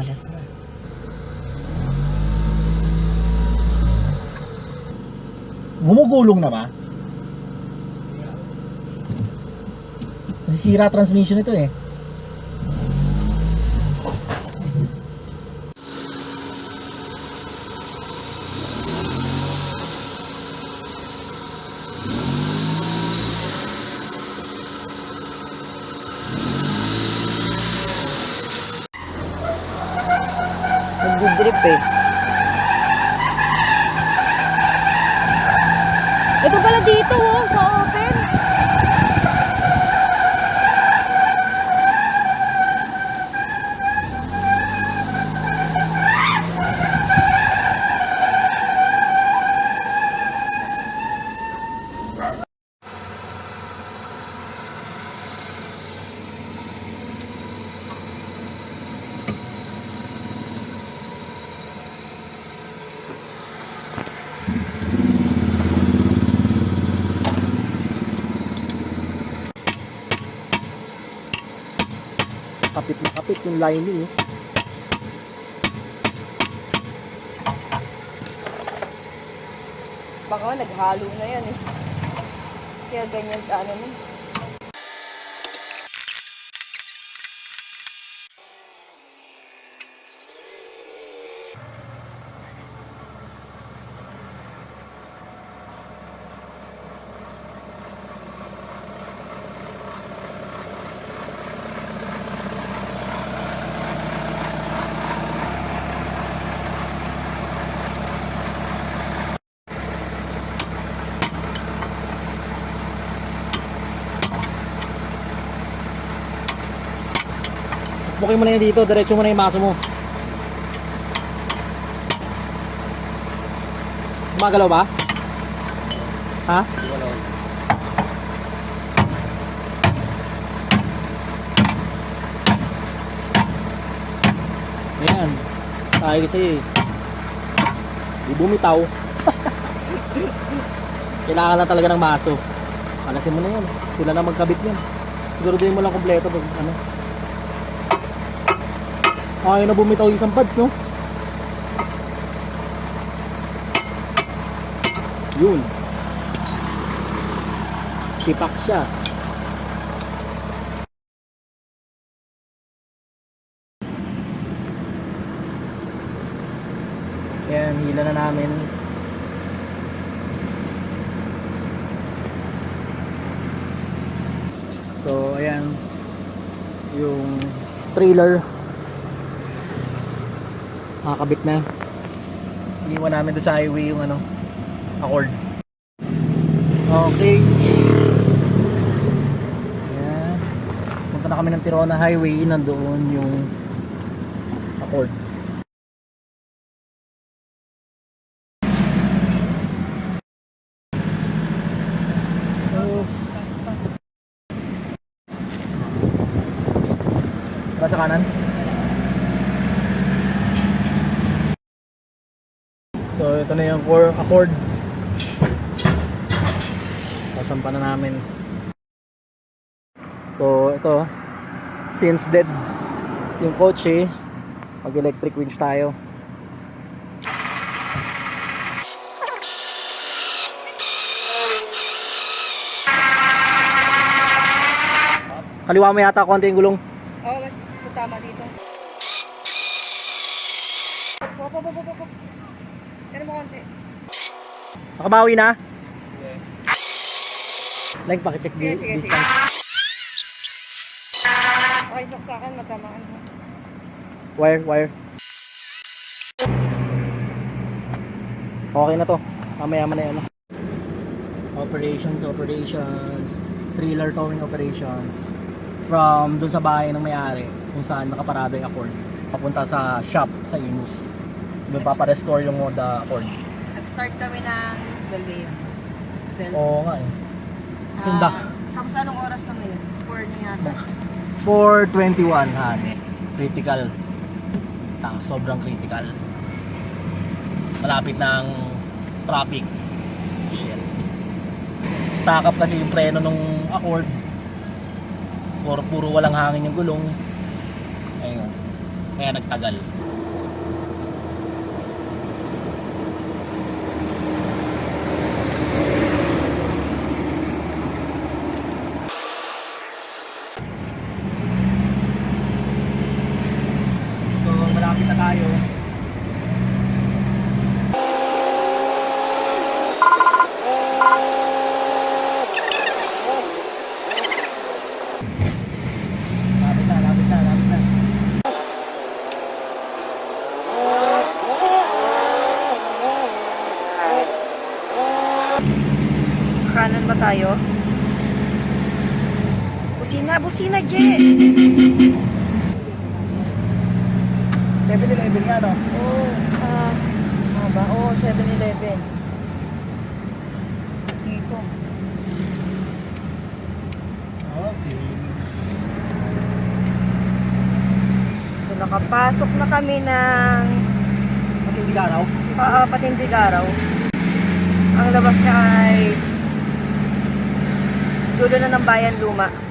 Malas na. Gumugulong na ba? Nasisira transmission ito eh. Nag-drip eh. Ito pala dito oh, sa open. Kapit na kapit yung lining eh. Baka naghalo na yan eh. Kaya ganyan ano mo. Bukin mo na yan dito, diretso mo na yung maso mo. Gumagalaw ba? Ha? Ayan. Tayo kasi di bumitaw. Kailangan lang talaga ng maso. Alasin mo na yan. Sila na magkabit yan. Siguraduhin mo lang kompleto pag ano. Ayaw na bumitaw yung isang pads, no? Yun. Sipak siya. Yan, hila na namin. So, ayan. Yung trailer makakabit na iniwan namin doon sa highway yung ano accord okay Ayan. punta na kami ng Tirona Highway nandoon yung accord. Tara sa kanan ito na yung core accord. Kasampa na namin. So ito, since dead yung kotse, mag electric winch tayo. Kaliwa mo yata konti yung gulong. Oo, oh, mas tama dito. Pop, pop, pop, pop, pop. Pero mo konti. Nakabawi na? Like, pakicheck Sige, di- sige, sige. Okay, saksakan, matamaan ha. Wire, wire. Okay na to. Mamaya man na yan. Operations, operations. Trailer towing operations. From dun sa bahay ng may-ari kung saan nakaparada yung Accord. Papunta sa shop sa Imus. Doon paparestore yung Honda Accord. Nag-start kami ng Galveo. Oo nga eh. Sunda. Ah, tapos anong oras na ngayon? 4 na yata. 421 han. Critical. Ah, sobrang critical. Malapit ng traffic. Shit. Stack up kasi yung preno nung Accord. Puro, puro walang hangin yung gulong. Ayun. Kaya nagtagal. So, malapit na tayo. Kanan ba tayo? Busina, busina, Je! 7-Eleven nga, no? Oo, ah, ah ba? Oo, 7-Eleven. Dito. Okay. So, nakapasok na kami ng Matindi ka raw? uh, Patindig Araw. Ang labas niya ay dulo na ng Bayan Luma.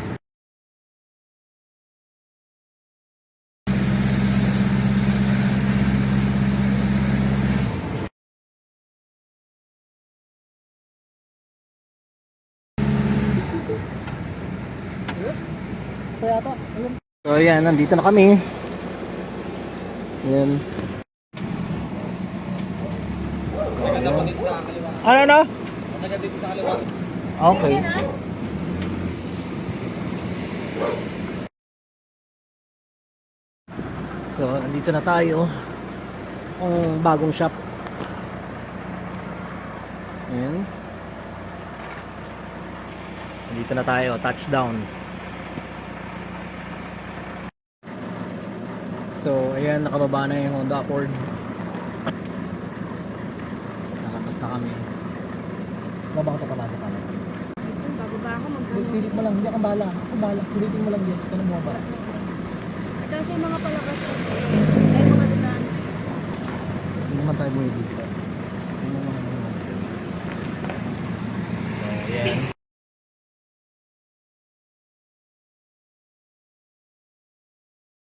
Kaya to. So ayan, nandito na kami. Ayan. Ano na? Okay. So, nandito na tayo. Ang bagong shop. Ayan. Nandito na tayo, touchdown. So, ayan, nakababa na yung Honda Accord. Nakapas na kami. Ano ba ako tataba sa kanan? Bababa ako silip mo lang, hindi ka bala. Ako bala, silipin mo lang yan. Ito na mo ba? Kasi yung mga palakas kasi, ay mga dulaan. Hindi naman tayo bumibig. Hindi